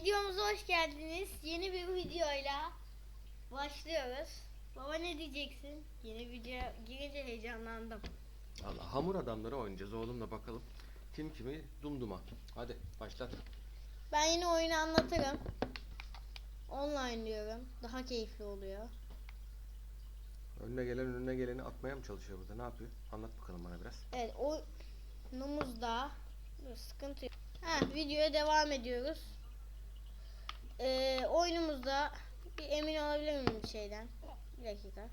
Videomuza hoş geldiniz. Yeni bir videoyla başlıyoruz. Baba ne diyeceksin? Yeni video girince heyecanlandım. Allah hamur adamları oynayacağız oğlumla bakalım. Kim kimi dumduma. Hadi başlat. Ben yine oyunu anlatırım. Online diyorum. Daha keyifli oluyor. Önüne gelen önüne geleni atmaya mı çalışıyor burada? Ne yapıyor? Anlat bakalım bana biraz. Evet oyunumuzda Dur, sıkıntı yok. Ha, videoya devam ediyoruz. Ee, oyunumuzda bir emin olabilir miyim bir şeyden? Bir dakika.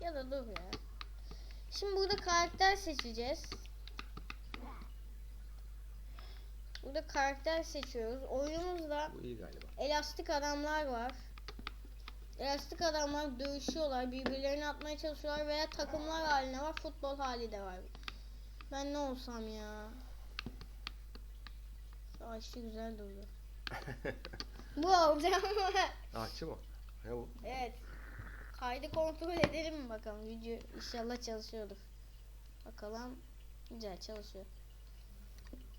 Ya da dur ya. Şimdi burada karakter seçeceğiz. Burada karakter seçiyoruz. Oyunumuzda elastik adamlar var. Elastik adamlar dövüşüyorlar, birbirlerini atmaya çalışıyorlar veya takımlar haline var, futbol hali de var. Ben ne olsam ya? Savaşçı güzel duruyor. Bu. Ahçı mı? Ne bu? evet. Kaydı kontrol edelim mi bakalım? Video inşallah çalışıyordur. Bakalım. Güzel çalışıyor.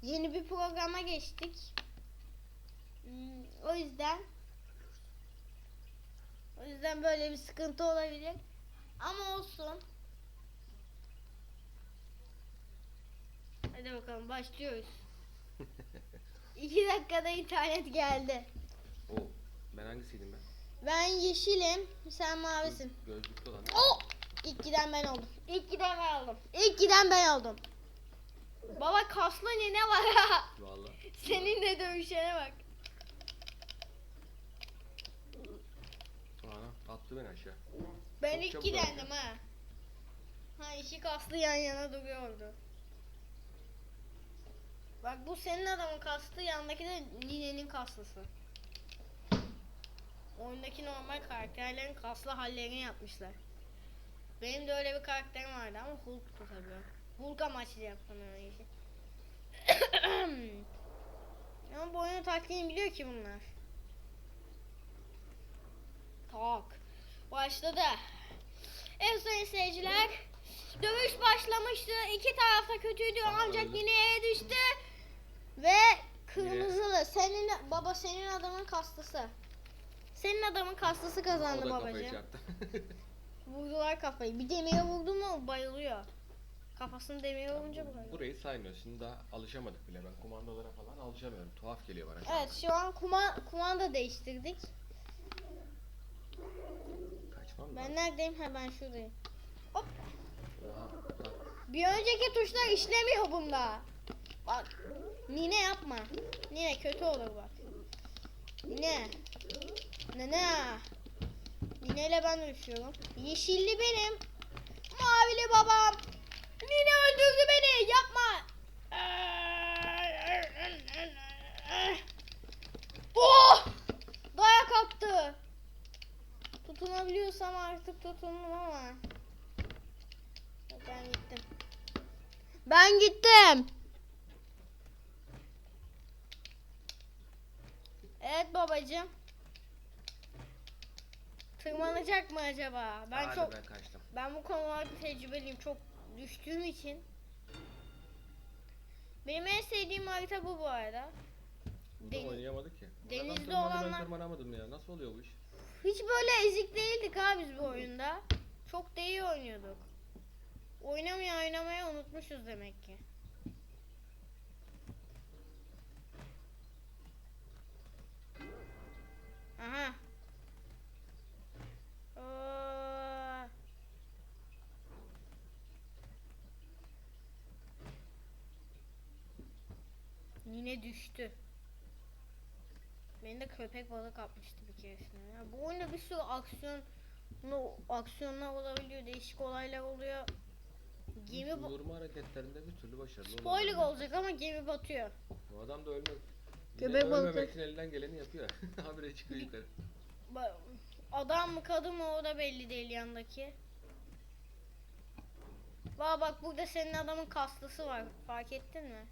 Yeni bir programa geçtik. Hmm, o yüzden o yüzden böyle bir sıkıntı olabilir. Ama olsun. Hadi bakalım başlıyoruz. İki dakikada internet geldi. Oo. Ben hangisiydim ben? Ben yeşilim, sen mavisin. Gözlüklü olan. Oh! İlk giden ben oldum. İlk giden ben oldum. İlk giden ben oldum. Baba kaslı ne ne var ha? Vallahi. Seninle dövüşene bak. Ana attı beni aşağı. Ben Çok ilk çabuk gidendim ha. Ha iki kaslı yan yana duruyordu. Bak bu senin adamın kaslı, yandaki de Nine'nin kaslısı. Oyundaki normal karakterlerin kaslı hallerini yapmışlar. Benim de öyle bir karakterim vardı ama Hulk'tu tabii. Hulk amaçlı yaptım öyle işi. ama bu oyunu taktiğini biliyor ki bunlar. Tak. Başladı. Evet sayın seyirciler. Dövüş başlamıştı. İki taraf da kötüydü ancak yine yere düştü. Ve kırmızılı. Senin baba senin adamın kaslısı. Senin adamın kaslısı O kazandı babacığım. Vurdular kafayı. Bir demire vurdu mu bayılıyor. Kafasını demire vurunca bayılıyor. Burayı saymıyoruz. Şimdi daha alışamadık bile. Ben kumandalara falan alışamıyorum. Tuhaf geliyor bana. şu an. Evet şu an kuma, kumanda değiştirdik. Kaçmam Ben lazım. neredeyim? Ha ben şuradayım. Hop. Oha. bak. Bir önceki tuşlar işlemiyor bunda. Bak. Nine yapma. Nine kötü olur bak. Nine. Nene. Nine ile ben dövüşüyorum. Yeşilli benim. Mavili babam. Nine öldürdü beni. Yapma. Oh! Dayak attı. Tutunabiliyorsam artık tutundum ama. Ben gittim. Ben gittim. Evet babacığım. Tırmanacak mı acaba? Ben Hadi çok ben kaçtım. ben bu konularda tecrübeliyim. Çok düştüğüm için. Benim en sevdiğim harita bu bu arada. Burada Deniz- oynayamadık ki. Denizde tırmandı, olanlar- Ben tırmanamadım ya. Nasıl oluyor bu iş? Hiç böyle ezik değildik abi biz bu oyunda. Çok da iyi oynuyorduk. Oynamaya oynamaya unutmuşuz demek ki. Aha. Yine düştü. Beni de köpek balık atmıştı bir keresinde. Ya bu oyunda bir sürü aksiyon aksiyonlar olabiliyor, değişik olaylar oluyor. Gemi Vurma hareketlerinde bir türlü başarılı spoiler olacak ama gemi batıyor. Bu adam da ölmek. Köpek balığı. ölmemek için elinden geleni yapıyor. Habire çıkıyor yukarı. Ba- Adam mı kadın mı o da belli değil yandaki. Bak bak burada senin adamın kaslısı var. Fark ettin mi?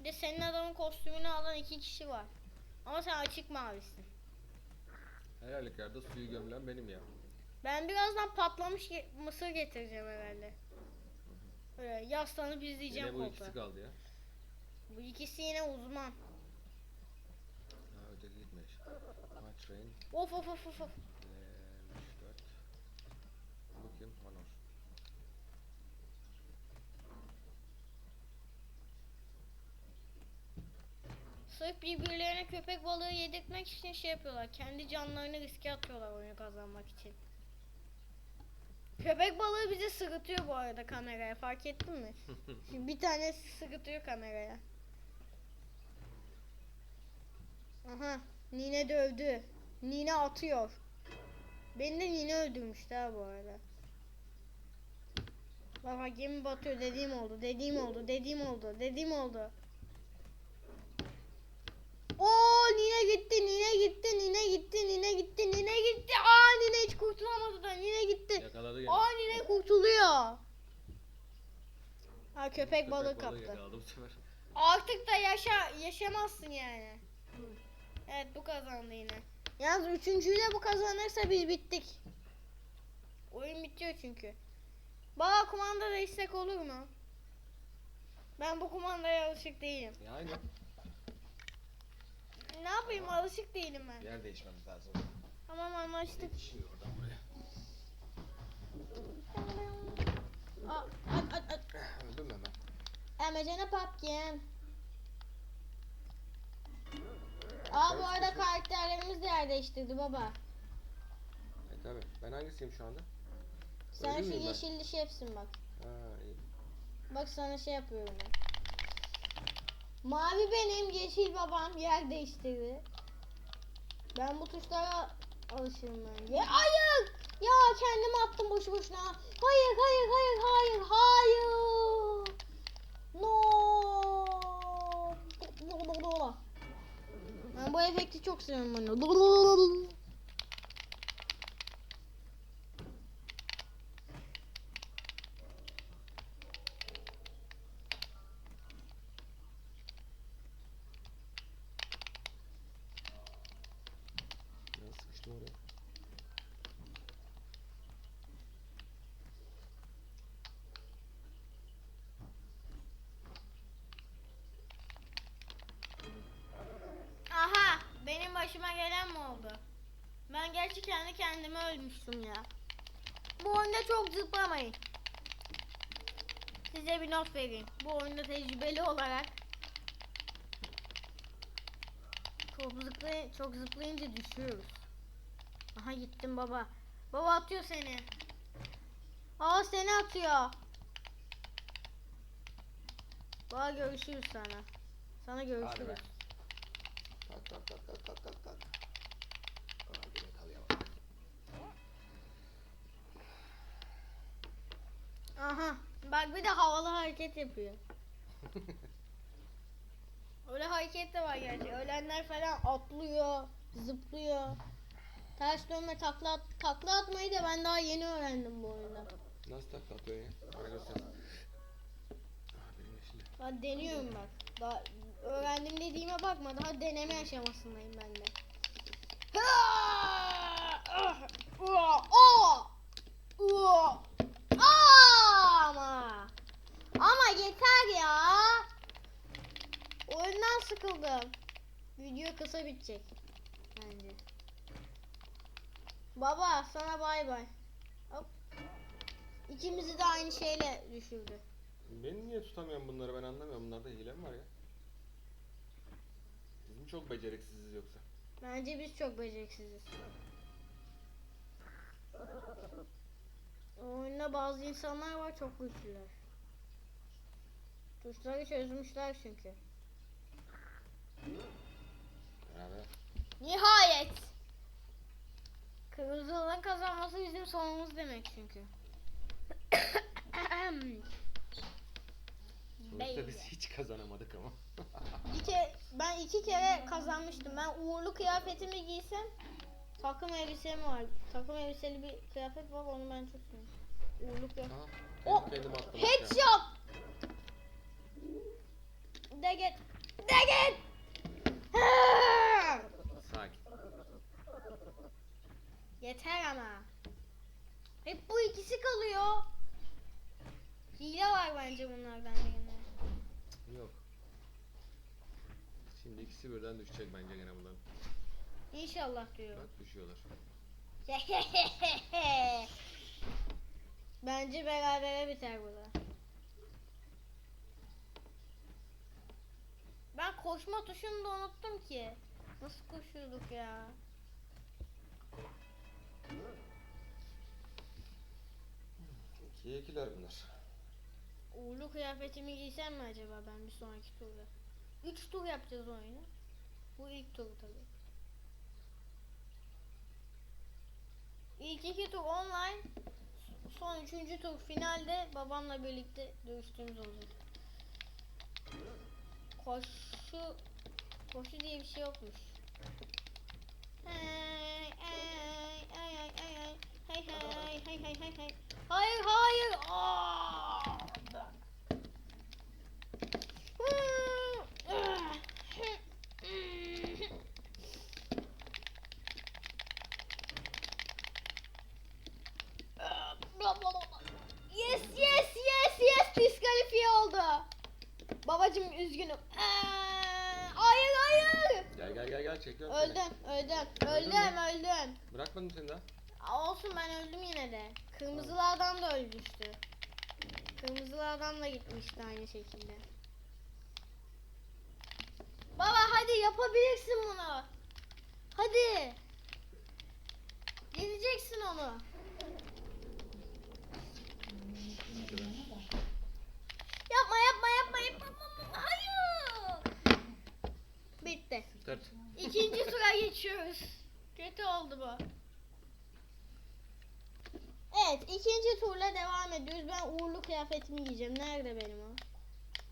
Bir de senin adamın kostümünü alan iki kişi var. Ama sen açık mavisin. Her halükarda suyu gömülen benim ya. Ben birazdan patlamış ge- mısır getireceğim herhalde. Böyle yaslanıp izleyeceğim Yine bu koltuğa. ikisi kaldı ya. Bu ikisi yine uzman. Train. Of of of of. of. 3, 4. Bakayım Honor. Sırf birbirlerine köpek balığı yedirtmek için şey yapıyorlar. Kendi canlarını riske atıyorlar oyunu kazanmak için. Köpek balığı bizi sırıtıyor bu arada kameraya fark ettin mi? Şimdi bir tanesi sırıtıyor kameraya. Aha Nine dövdü. Nine atıyor. Beni de Nine öldürmüştü ha bu arada. Bak gemi batıyor dediğim oldu dediğim oldu dediğim oldu dediğim oldu. Oo Nine gitti Nine gitti Nine gitti Nine gitti Nine gitti. Aa Nine hiç kurtulamadı da Nine gitti. Yakaladı gene. Aa Nine kurtuluyor. Ha köpek, balığı Köpek kaptı. yakaladı bu sefer. Artık da yaşa yaşamazsın yani. Evet bu kazandı yine. Yalnız üçüncüyü de bu kazanırsa biz bittik. Oyun bitiyor çünkü. Baba kumanda değişsek olur mu? Ben bu kumandaya alışık değilim. Yani Ne yapayım alışık değilim ben. yer değişmemiz lazım. Tamam anlaştık. Yetişmiyor oradan buraya. Aa, at at at. Öldüm hemen? Emecene papkin. Aa bu arada karakterlerimiz de yer değiştirdi baba. E tabi. Ben hangisiyim şu anda? Sen şu miyim ben? yeşilli şefsin bak. Ha iyi. Bak sana şey yapıyorum ben. Mavi benim, yeşil babam yer değiştirdi. Ben bu tuşlara alışırım ben. Ya, hayır! Ya kendim attım boşu boşuna. Hayır, hayır, hayır, hayır, hayır. No. Ben bu efekti çok seviyorum bunu. Ya sıkıştım oraya. Aha benim başıma gelen mi oldu? Ben gerçi kendi kendime ölmüştüm ya. Bu oyunda çok zıplamayın. Size bir not vereyim. Bu oyunda tecrübeli olarak çok, zıplay çok zıplayınca düşüyoruz. Aha gittim baba. Baba atıyor seni. Aa seni atıyor. Baba görüşürüz sana. Sana görüşürüz. Kalk kalk kalk kalk kalk kalk kalk. Aa, yine kalayamadım. Aha. Bak bir de havalı hareket yapıyor. Öyle hareket de var gerçi. Ölenler falan atlıyor, zıplıyor. Ters dönme takla, at- takla atmayı da ben daha yeni öğrendim bu oyunda. Nasıl takla atıyor ya? Benim yeşil. Ben deniyorum bak. Daha öğrendim dediğime bakma. Daha deneme aşamasındayım ben de. Ama ama yeter ya. Oyundan sıkıldım. Video kısa bitecek bence. Baba sana bay bay. Hop. İkimizi de aynı şeyle düşürdü. Beni niye tutamıyorum bunları ben anlamıyorum. Bunlarda hile mi var ya? Biz mi çok beceriksiziz yoksa? Bence biz çok beceriksiziz. Oyunda bazı insanlar var çok güçlüler. Tuşları çözmüşler çünkü. Beraber. Nihayet. Kırmızılının kazanması bizim sonumuz demek çünkü. Sonuçta biz hiç kazanamadık ama. Bir ke ben iki kere kazanmıştım. Ben uğurlu kıyafetimi giysem takım elbisem var. Takım elbiseli bir kıyafet var onu ben çok seviyorum. Uğurlu kıyafet. Aha, O kendi kendime attım. aşağı. headshot. De git. De git. Sakin. Yeter ama. Hep bu ikisi kalıyor. Hile var bence bunlardan birinde. Yok. Şimdi ikisi birden düşecek bence gene bunların. İnşallah diyorum. Bak düşüyorlar. Bence berabere biter burada. Ben koşma tuşunu da unuttum ki. Nasıl koşuyorduk ya? İkiye ikiler bunlar. Uğurlu kıyafetimi giysem mi acaba ben bir sonraki turda? 3 tur yapacağız oyunu. Bu ilk tur tabii. İlk iki tur online. Son üçüncü tur finalde babamla birlikte dövüştüğümüz olacak. Koşu koşu diye bir şey yokmuş. Hey, ay, ay, ay, ay. Hey, hey, hey, hey, hey, hey. Hayır, hayır. Aa! Yes yes yes yes diskalifiye oldu. Babacım üzgünüm. Aa, Hayır hayır. Gel gel gel gel çekiyorum seni. Öldüm öldüm Öldün öldüm mü? öldüm. Bırakmadım seni daha. Aa, Olsun ben öldüm yine de. Kırmızılı adam da ölmüştü. Kırmızılı adam da gitmişti aynı şekilde. Baba hadi yapabilirsin bunu. Hadi. Yeneceksin onu. Yapma yapma yapma yapma. yapma. Hayır. Bitti. Dört. İkinci tura geçiyoruz. Kötü oldu bu. Evet turla devam ediyoruz. Ben uğurlu kıyafetimi giyeceğim. Nerede benim o?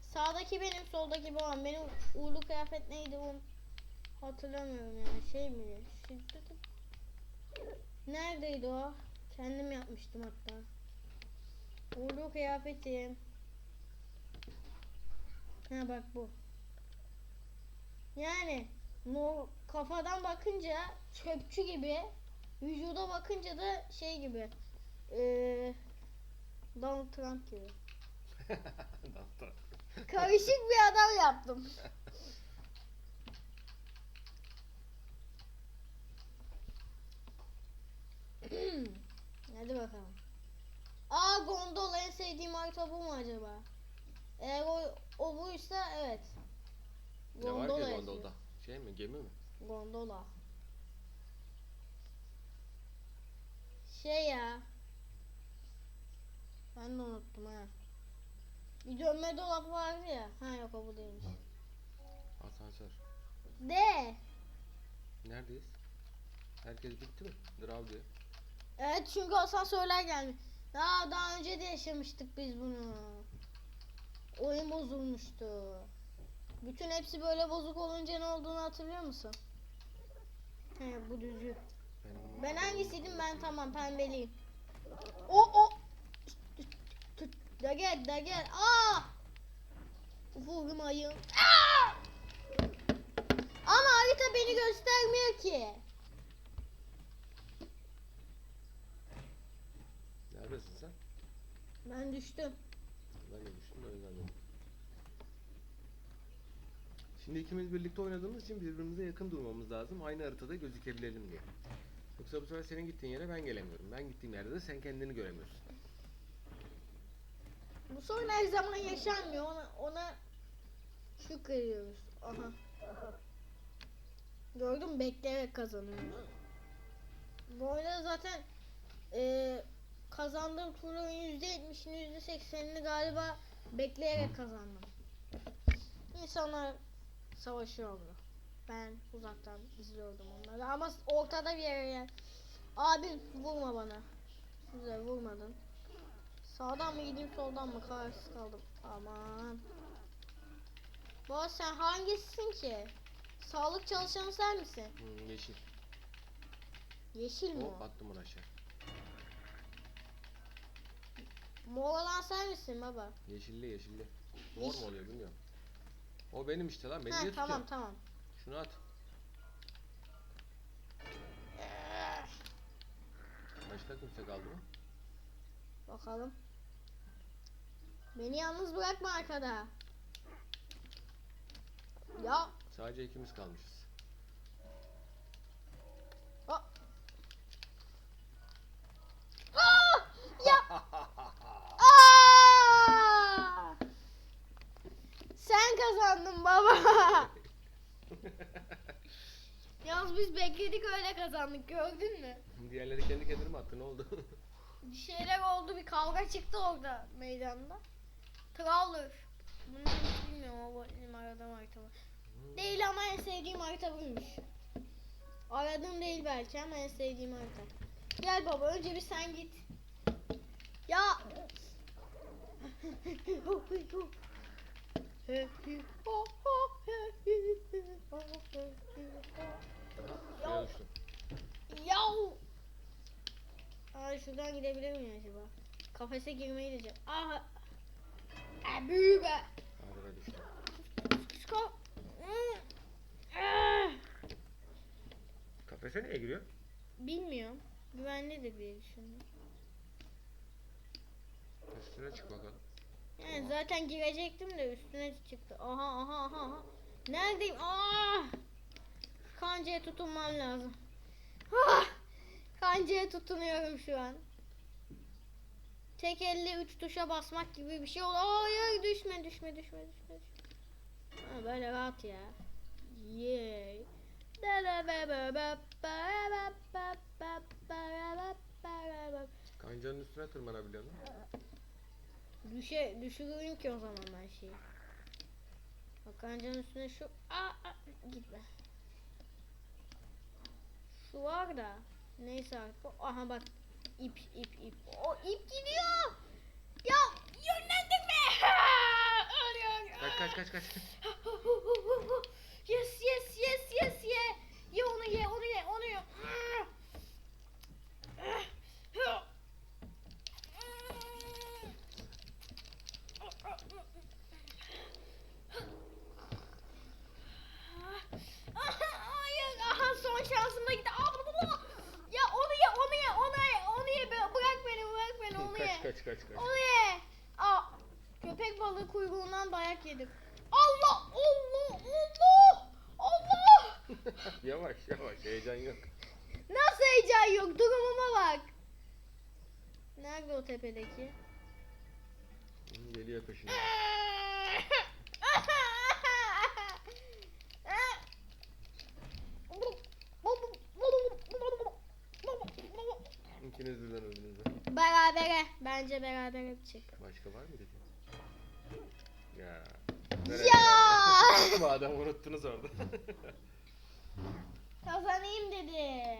Sağdaki benim, soldaki babam. Benim uğurlu kıyafet neydi onu hatırlamıyorum ya. Şey mi? Şiddet- Neredeydi o? Kendim yapmıştım hatta. Uğurlu kıyafetim. Ha bak bu. Yani no, kafadan bakınca çöpçü gibi, vücuda bakınca da şey gibi. Eee Donald Trump gibi. Doktor. Karışık bir adam yaptım. Hadi bakalım. Aa gondola en sevdiğim harita bu mu acaba? Eğer o, o buysa evet. ne var ki gondolda? Şey mi gemi mi? Gondola. Şey ya. Ben de unuttum ha. Bir dönme dolap vardı ya. Ha yok o bu değilmiş. Asansör. De. Neredeyiz? Herkes bitti mi? Drav diyor. Evet çünkü asansörler gelmiş. Ya daha önce de yaşamıştık biz bunu. Oyun bozulmuştu. Bütün hepsi böyle bozuk olunca ne olduğunu hatırlıyor musun? He bu düzü. Ben hangisiydim ben tamam pembeliyim. O o. Tut, Da gel da gel. Aa! Vurmayın. Aa! Ama harita beni göstermiyor ki. Neredesin sen? Ben düştüm. Ben de düştüm de o yüzden dedim. Şimdi ikimiz birlikte oynadığımız için birbirimize yakın durmamız lazım. Aynı haritada gözükebilelim diye. Yoksa bu sefer senin gittiğin yere ben gelemiyorum. Ben gittiğim yerde de sen kendini göremiyorsun. Bu sorun her zaman yaşanmıyor. Ona, ona şükrediyoruz. Aha. Gördün mü? Bekleyerek kazanıyoruz. Bu oyunda zaten eee kazandığım turların %70'ini %80'ini galiba bekleyerek kazandım. İnsanlar savaşıyordu. Ben uzaktan izliyordum onları ama ortada bir yere gel. Abi vurma bana. Güzel vurmadın. Sağdan mı gideyim soldan mı kararsız kaldım. Aman. Baba sen hangisisin ki? Sağlık çalışanı sen misin? Hmm, yeşil. Yeşil mi Hop attım onu aşağı. Mor olan sen misin baba? Yeşilli yeşilli. Mor mu oluyor bilmiyorum. O benim işte lan. Beni niye tamam tutuyorsun? tamam. Şunu at. Başka kimse kaldı mı? Bakalım. Beni yalnız bırakma arkada. Ya Sadece ikimiz kalmışız. Aa! Aa! Ya! Aa! Sen kazandın baba. Yalnız biz bekledik öyle kazandık gördün mü? Diğerleri kendi kendine mi attı ne oldu? Bir şeyler oldu bir kavga çıktı orada meydanda. Trawler. Bunu bilmiyorum ama benim aradığım harita var. Değil ama en sevdiğim harita buymuş. Aradığım değil belki ama en sevdiğim harita. Gel baba önce bir sen git. Ya. Düştüm. Yav. Aa şuradan gidebilir miyim acaba? Kafese girmeyi diyeceğim. Aha. E. Hmm. Ah. Kafese niye giriyor? Bilmiyorum. Güvenlidir diye düşündüm. Üstüne çık bakalım. Yani zaten girecektim de üstüne çıktı. Aha aha aha. aha. Neredeyim? Aa! Kancaya tutunmam lazım. Ah! Kancaya tutunuyorum şu an. Tek elle üç tuşa basmak gibi bir şey oldu. Hayır düşme düşme düşme düşme. düşme. Ha, böyle rahat ya. Yay. Kancanın üstüne tırmanabiliyor mu? Düşe, düşürürüm ki o zaman ben şeyi. Bak kancanın üstüne şu... Aa, aa, gitme. Şu var da. Neyse artık. Aha bak ip ip ip. O ip gidiyor. Ya yönlendirme. Ölüyor. Kaç kaç kaç kaç. Yes yes ye. Ye onu ye onu ye onu ye. Hayır, aha son şansım da gitti. Aa, bu, bu, bu. Ya onu ye, onu ye, onu ye, onu ye. Bı- Bırak beni, bırak beni, onu ye. Kaç kaç kaç ye. Aa, köpek balığı kuyruğundan dayak yedim. Allah, Allah, Allah, Allah. yavaş yavaş heyecan yok. Nasıl heyecan yok? Durumuma bak. Nerede o tepedeki? Geliyor peşine. İkiniz birden öldünüz. Berabere. Bence berabere bitecek. Başka var mı dedi? Ya. Ya! Madem unuttunuz orada. Kazanayım dedi.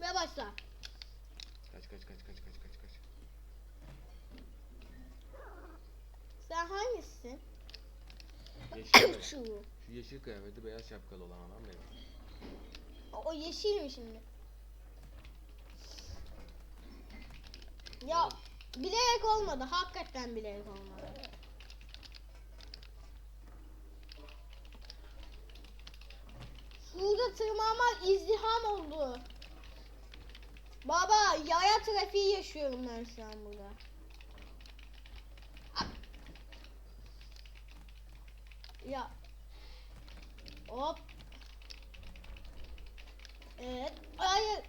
Ve başla. kaç kaç kaç kaç kaç kaç kaç. Sen hangisisin? Yeşil. Şu. Şu yeşil kıyafeti beyaz şapkalı olan adam benim. O, o yeşil mi şimdi? Ya bilerek olmadı. Hakikaten bilerek olmadı. Şurada tırmanmak izdiham oldu. Baba yaya trafiği yaşıyorum ben şu an burada. Ya. Hop. Evet. Hayır.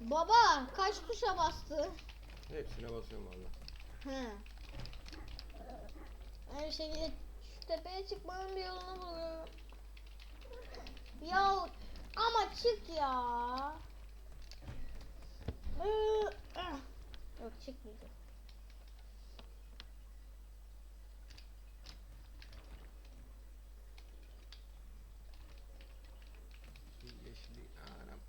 Baba kaç tuşa bastı? Hepsine basıyorum valla. He. Her şekilde şu tepeye çıkmanın bir yolunu buluyorum. Ya ama çık ya. Ah. Yok çıkmayacak. Şu yeşili anam.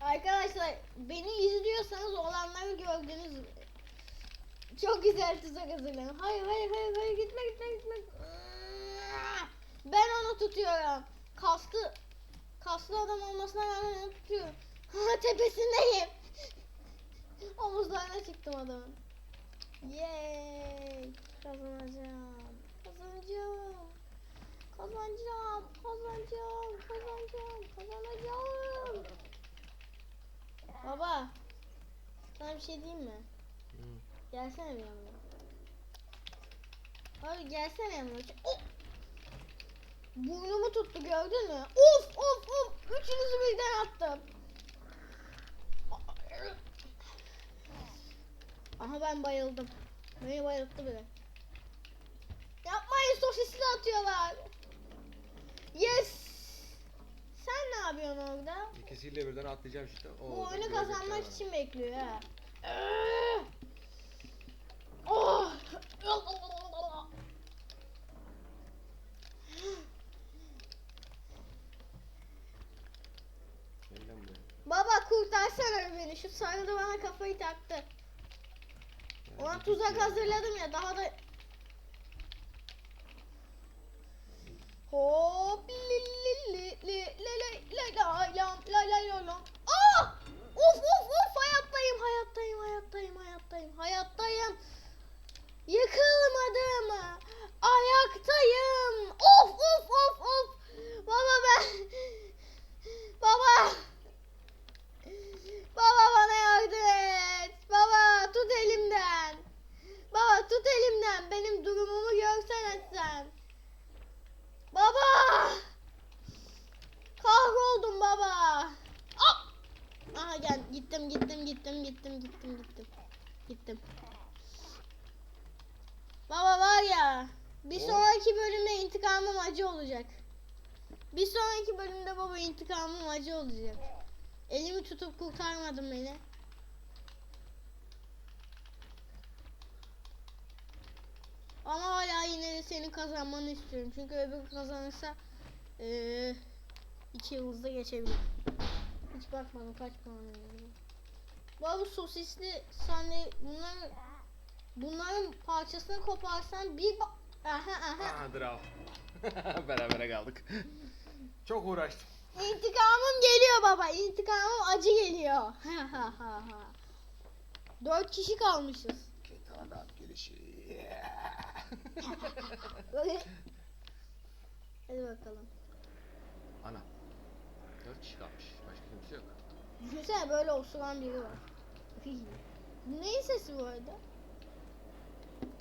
Arkadaşlar beni olanları gördünüz. Çok güzel tuzak hazırlanın. Hayır hayır hayır hayır gitme gitme gitme. Ben onu tutuyorum. Kaslı kaslı adam olmasına rağmen onu tutuyorum. Ha tepesindeyim. Omuzlarına çıktım adamın. Yay! Kazanacağım. Kazanacağım. Kazanacağım. Kazanacağım. Kazanacağım. Kazanacağım. Baba. Sana bir şey diyeyim mi? Hı. Gelsene bir yanıma. Abi gelsene yanıma. Oh! Burnumu tuttu gördün mü? Of of of. Üçünüzü birden attım. Aha ben bayıldım. Beni bayılttı biri. Yapmayın sosisli atıyorlar. Yes. Sen ne yapıyorsun orada? İkisiyle birden atlayacağım işte. O Bu oyunu kazanmak için bekliyor ha. Oh! Baba kurtarsana beni. Şu sarılı bana kafayı taktı. Ona tuzak hazırladım ya daha da Hop li li li li li li la lam la la la lam. Ah! Of of of hayattayım hayattayım hayattayım hayattayım hayattayım. Yıkılmadım. Ayaktayım. Of of of of. Baba ben Baba Baba bana yardım et. Baba tut elimden. Baba tut elimden. Benim durumumu görsen sen. Baba. Kahroldum baba. Ah! Aha gel gittim gittim gittim gittim gittim gittim. Gittim. Baba var ya bir sonraki bölümde intikamım acı olacak. Bir sonraki bölümde baba intikamım acı olacak. Elimi tutup kurtarmadın beni. Ama hala yine de senin kazanmanı istiyorum. Çünkü öbür kazanırsa eee iki yıldızda geçebilir. Hiç bakmadım kaç puan. Baba bu sosisli sahne bunlar bunların parçasını koparsan bir aha aha Aha draw. Berabere kaldık. Çok uğraştım. İntikamım geliyor baba. İntikamım acı geliyor. Dört kişi kalmışız. Adam gelişi. Hadi bakalım. Ana. Dört kişi kalmış. Başka kimse yok. Düşünsene böyle osuran biri var. Neyin sesi bu arada?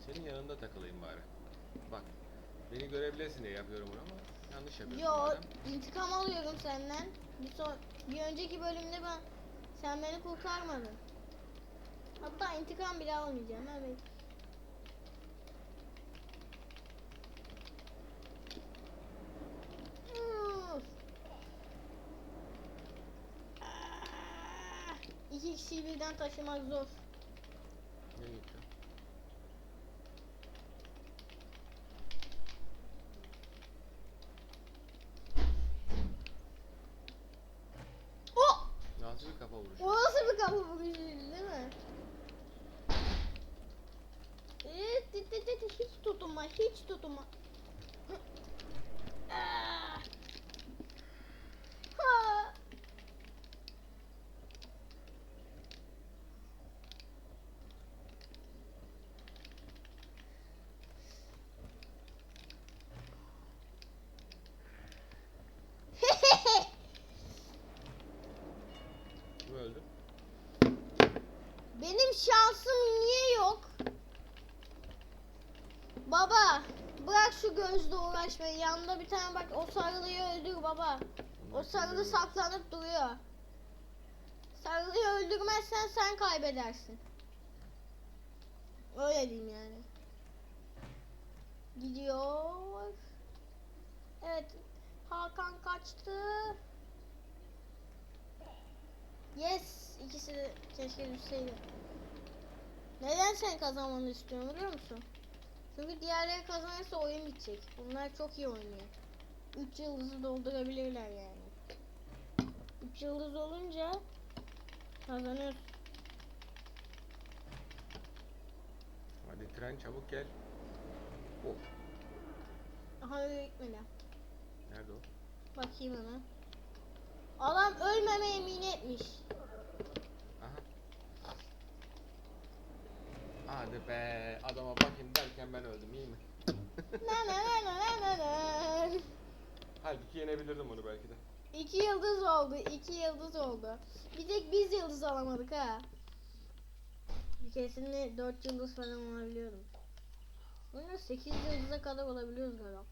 Senin yanında takılayım bari. Bak. Beni görebilesin diye yapıyorum bunu ama yanlış yapıyorum. Yo madem. intikam alıyorum senden. Bir, son, bir önceki bölümde ben sen beni kurtarmadın. Hatta intikam bile almayacağım evet. Üf. Ah, Birden taşımak zor. Nereye gitti? Oh! Nasıl bir kafa vuruşu? O nasıl bir kapı vuruşuydu değil mi? Evet, dit, dit, dit, hiç tutunma, hiç tutunma. Ah. Ha. Kim öldü? Benim şansım niye yok? Baba, şu gözle uğraşmayı. Yanında bir tane bak o sarılıyı öldür baba. O sarılı saklanıp duruyor. Sarılıyı öldürmezsen sen kaybedersin. Öyle diyeyim yani. Gidiyor. Evet. Hakan kaçtı. Yes. İkisi de keşke düşseydi. Neden sen kazanmanı istiyorum biliyor musun? Çünkü diğerleri kazanırsa oyun bitecek. Bunlar çok iyi oynuyor. 3 yıldızı doldurabilirler yani. 3 yıldız olunca kazanıyorsun. Hadi tren çabuk gel. Oh. Aha öyle gitmedi. Nerede o? Bakayım hemen. Adam ölmeme yemin etmiş. Aha. Aa Hadi be adama bakayım derken ben öldüm iyi mi? Halbuki yenebilirdim onu belki de. İki yıldız oldu. iki yıldız oldu. Bir tek biz yıldız alamadık ha. Bir keresinde dört yıldız falan olabiliyordum. Bunu sekiz yıldıza kadar olabiliyoruz galiba.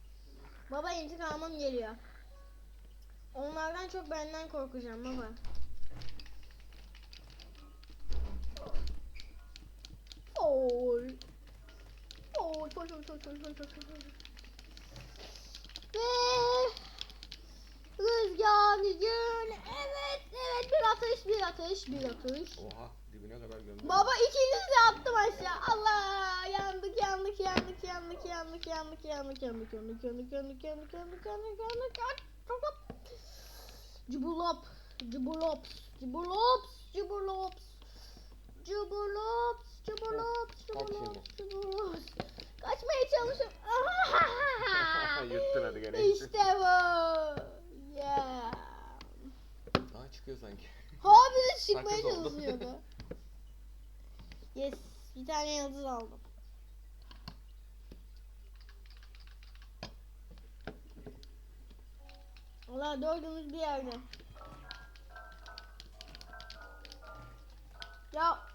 Baba intikamım geliyor. Onlardan çok benden korkacağım baba. Oy, oy, oy, oy, oy, oy, oy, oy. Ve rüzgarlı gün. Evet, evet bir atış, bir atış, bir atış. Oha dibine kadar gömdüm. Baba ikiniz de attım aşağı. Allah yandık yandık yandık yandık yandık yandık yandık yandık yandık yandık yandık yandık yandık yandık yandık yandık Cubulop Cubulop Cubulop Cubulop Cubulop Kalk Cubulop Cubulop Kaçmaya çalışıyorum. Yuttun hadi gene. İşte bu. Yeah. Aa çıkıyor sanki. Abi çıkmaya Sakız oldu. çalışıyordu. yes. Bir tane yıldız aldım. Allah dördümüz bir yerde. Ya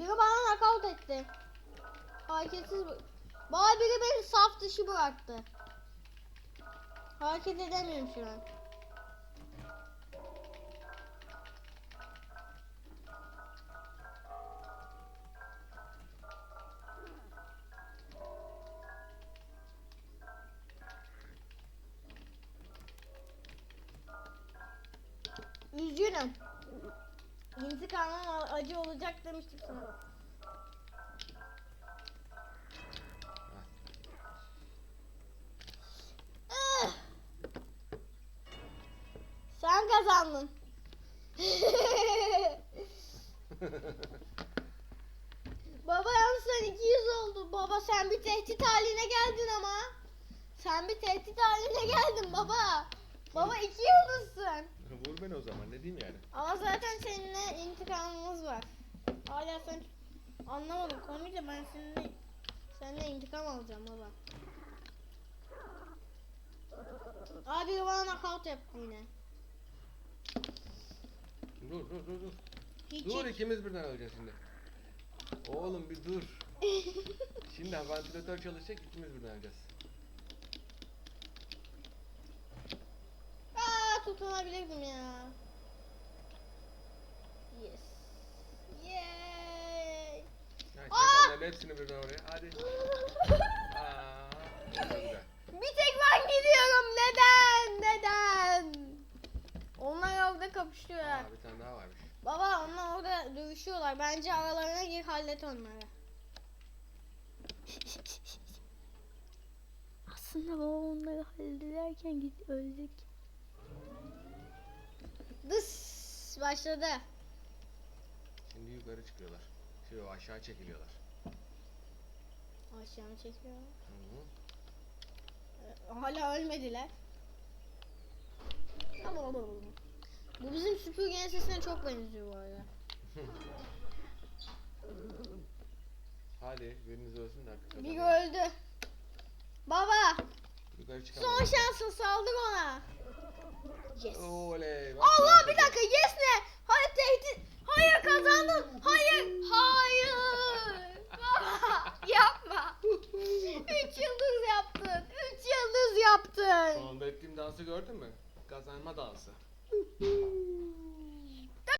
biri bana nakavt etti. Hareketsiz. Bana biri beni saf dışı bıraktı. Hareket edemiyorum şu an. Demiştim sana. Ah! Sen kazandın. Baba yalnız sen 200 oldu. Baba sen bir tehdit haline geldin ama. Sen bir tehdit haline geldin baba. Baba iki yıldızsın. Vur beni o zaman ne diyeyim yani. Ama zaten seninle intikamımız var. Hala sen anlamadım konuyu da ben seninle seninle intikam alacağım baba. Abi bana nakavt yaptı yine. Dur dur dur dur. Hiç Dur ikimiz birden öleceğiz şimdi. Oğlum bir dur. Şimdi vantilatör çalışacak ikimiz birden öleceğiz. Aa tutunabilirdim ya. Yes. Yay. Onların hepsini birden oraya hadi. Aa, çok güzel. Bir tek ben gidiyorum. Neden? Neden? Onlar orada kapışıyorlar. Aa, bir tane daha varmış. Baba onlar orada dövüşüyorlar. Bence aralarına gir hallet onları. Aslında baba onları hallederken git öldük. Dız başladı. Şimdi yukarı çıkıyorlar. Şey aşağı çekiliyorlar. Aşağı mı çekiyor? Hı hı. Ee, Hala ölmediler. Ama Bu bizim süpürgenin sesine çok benziyor bu arada. Hadi biriniz ölsün de artık Bir öldü. Baba Yukarı çıkalım. son şansın saldır ona. Yes. Oley. bak Allah bir dakika yes ne? Hayır tehdit. Hayır kazandın. Hayır. Hayır. Yapma. Üç yıldız yaptın. Üç yıldız yaptın. Sonunda ettiğim dansı gördün mü? Kazanma dansı.